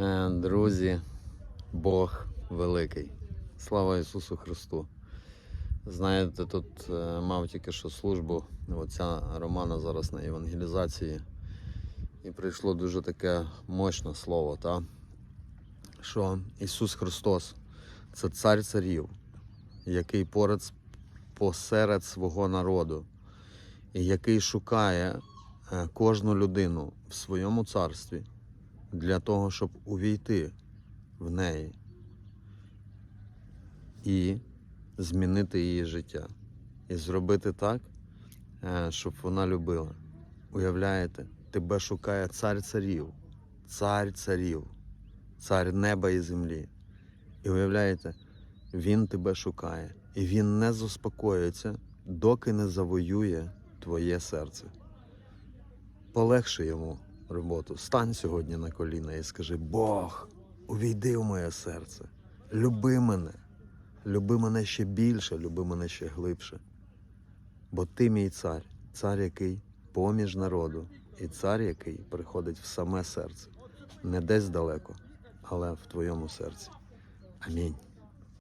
Е, Друзі, Бог великий. Слава Ісусу Христу. Знаєте, тут е, мав тільки що службу, оця Романа зараз на евангелізації. І прийшло дуже таке мощне слово, та? що Ісус Христос це цар царів, який поряд посеред свого народу, і який шукає е, кожну людину в своєму царстві для того, щоб увійти в неї і змінити її життя. І зробити так, е, щоб вона любила. Уявляєте, тебе шукає цар царів, цар царів, цар неба і землі. І уявляєте, він тебе шукає, і він не заспокоїться, доки не завоює твоє серце. Полегши йому роботу. Стань сьогодні на коліна і скажи: Бог, увійди в моє серце, люби мене, люби мене ще більше, люби мене ще глибше. Бо ти мій цар, цар, який поміж народу, і цар, який приходить в саме серце, не десь далеко, але в твоєму серці. Амінь.